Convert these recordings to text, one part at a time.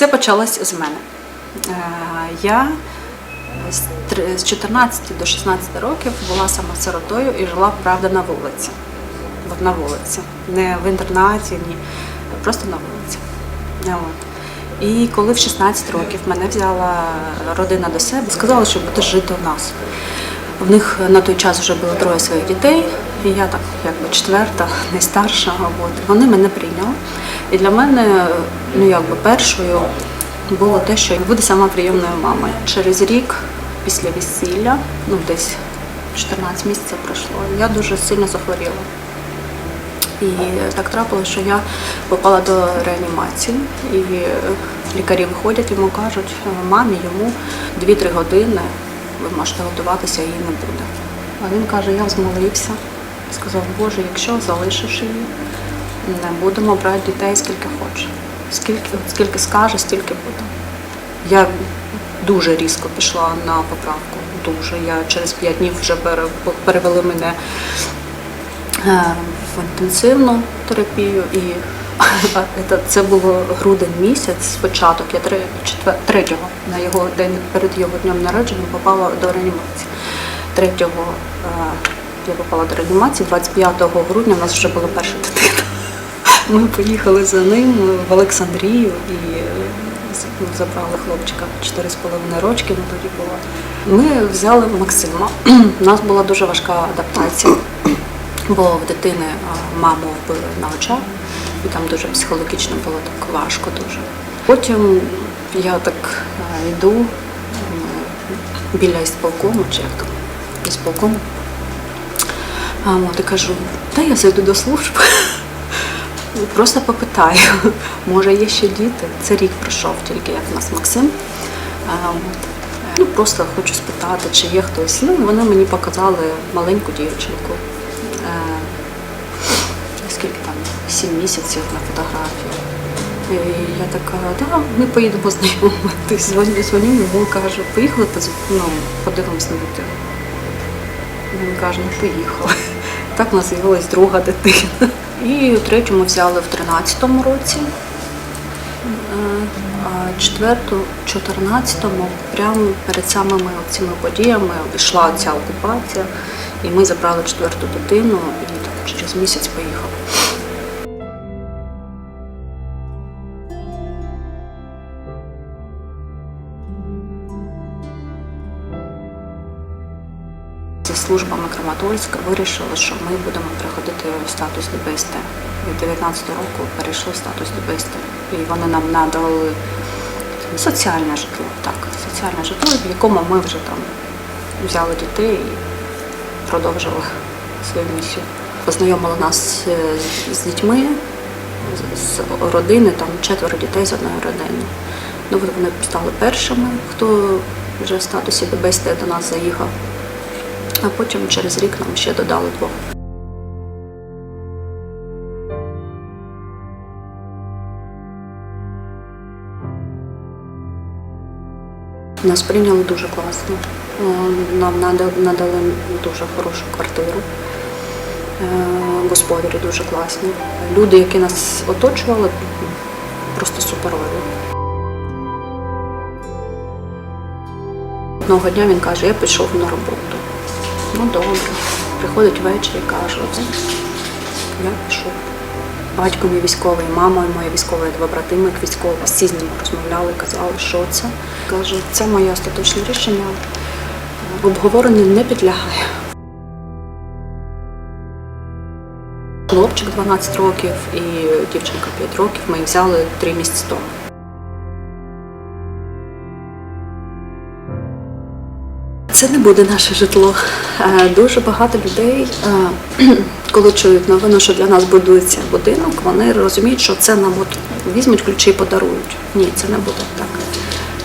Все почалось з мене. Е, Я з 14 до 16 років була сама сиротою і жила, правда, на вулиці. От на вулиці. Не в інтернаті, ні. Просто на вулиці. От. І коли в 16 років мене взяла родина до себе, сказала, що буде жити у нас. В них на той час вже було троє своїх дітей, і я так якби четверта, найстарша. От. Вони мене прийняли. І для мене, ну якби першою було те, що я буду сама прийомною мамою. Через рік після весілля, ну десь 14 місяців пройшло, я дуже сильно захворіла. І так трапилося, що я попала до реанімації, і лікарі виходять, йому кажуть, мамі йому 2-3 години, ви можете готуватися, її не буде. А він каже, я взмолився, сказав, Боже, якщо залишиш її, не будемо брати дітей скільки хочеш. Скільки, скільки скаже, стільки буде. Я дуже різко пішла на поправку. Дуже. Я через 5 днів вже перевели мене е, в інтенсивну терапію і це- було грудень місяць спочатку. Я три- четвер- третього на його день перед його днем народження попала до реанімації. Третього е, я попала до реанімації, 25 грудня в нас вже була перша дитина. Ми поїхали за ним в Олександрію і е, забрали хлопчика 4,5 рочки, ну тоді було. Ми взяли Максима. У нас була дуже важка адаптація, бо в дитини маму вбили на очах, і там дуже психологічно було так важко дуже. Потім я так йду біля ісполкому, чи як там, ісполкому. І кажу, та я зайду до служби. Просто попитаю, може є ще діти. Це рік пройшов тільки як в нас Максим. Ну, просто хочу спитати, чи є хтось. Ну, вони мені показали маленьку дівчинку. Е, скільки там, сім місяців на фотографії. І я така, да, ми поїдемо знайомитись. Дзвоню, йому, кажу, поїхали ну, подивимось на дитину. Він каже, ну поїхали. Так у нас з'явилась друга дитина. І третю ми взяли в 13-му році. Е, А четверту, 14-му, прямо перед самими цими подіями йшла ця окупація, і ми забрали четверту дитину і так через місяць поїхали. Зі службами Краматорська вирішили, що ми будемо переходити в статус ДБСТ. Від 19 року перейшли в статус ДБСТ. І вони нам надали соціальне житло, так, соціальне житло, в якому ми вже там взяли дітей і продовжили свою місію. Познайомили нас з- дітьми, з родини, там четверо дітей з одної родини. Ну, вони стали першими, хто вже в статусі ДБСТ до нас заїхав. А потім через рік нам ще додали двох. Нас прийняли дуже класно. Е, Нам надали дуже хорошу квартиру. Е, Господарі дуже класні. Люди, які нас оточували, просто суперові. Одного дня він каже, я пішов на роботу. Ну добре. Приходить ввечері і каже, «Це я пішов. Батько мій військовий, мама моя військова, два братими військові. Всі з ним розмовляли, казали, що це. Каже, це моє остаточне рішення. Обговоренню не підлягає. Хлопчик 12 років і дівчинка 5 років. Ми взяли 3 місяці тому. Це не буде наше житло. Е, Дуже багато людей, е, коли чують новину, що для нас будується будинок, вони розуміють, що це нам от візьмуть ключі і подарують. Ні, це не буде так.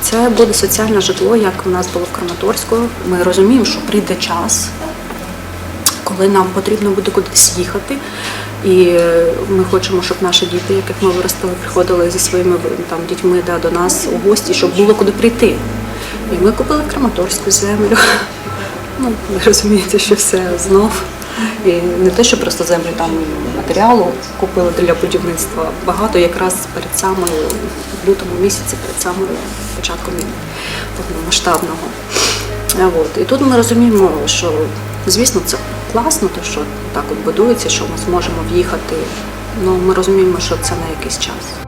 Це буде соціальне житло, як у нас було в Краматорську. Ми розуміємо, що прийде час, коли нам потрібно буде кудись їхати. І е, ми хочемо, щоб наші діти, яких ми виростили, приходили зі своїми там, дітьми да, до нас у гості, щоб було куди прийти. І ми купили Краматорську землю. Ну, ви розумієте, що все знов І не те, що просто землю там матеріалу купили для будівництва. Багато якраз перед самою в лютому місяці, перед самою початком повномасштабного. От. І тут ми розуміємо, що звісно це класно, то що так от будується, що ми зможемо в'їхати. Ну ми розуміємо, що це на якийсь час.